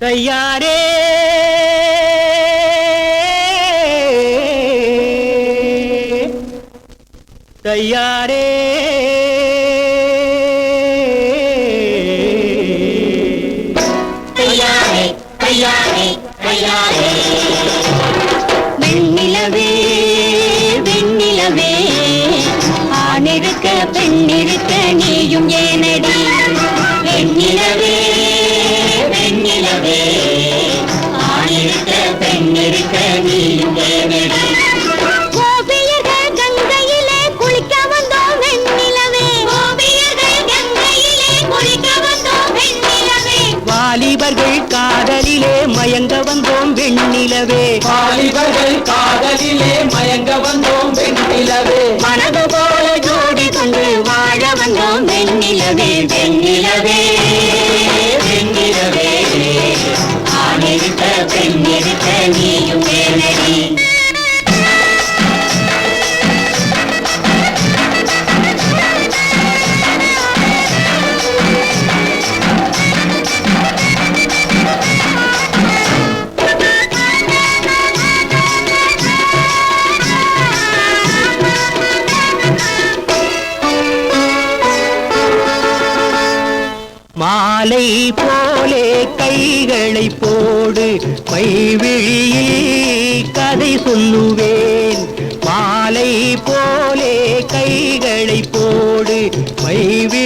கையாரே கையாரே குளிக்க வந்தோம் வெண்ணிலவே. வாலிபர்கள் காதலிலே மயங்க வந்தோம் வெண்ணிலவே. வாலிபர்கள் காதலிலே நீயும் மாலை போலே கைகளை போடு மைவிழியில் கதை சொல்லுவேன். மாலை போலே கைகளை போடு மைவிழியில்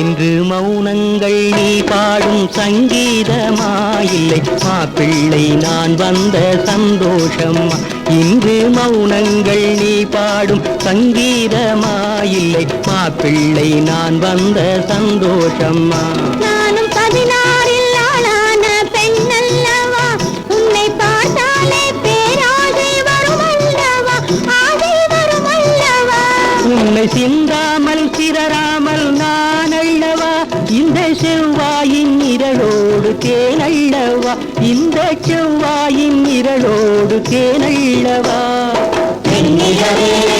இன்று மௌனங்கள் நீ பாடும் சங்கீதமாயில்லை. மாப்பிள்ளை நான் வந்த சந்தோஷமா இன்று மௌனங்கள் நீ பாடும் சங்கீதமாயில்லை. மாப்பிள்ளை நான் வந்த சந்தோஷமா நானும் பதினாறில் ஆளான பெண்ணல்லவா. உன்னை செவ்வாயின் நிரலோடு தேனல்லவா? இந்த செவ்வாயின் நிரலோடு தேனல்லவா? பெண்ணிலவே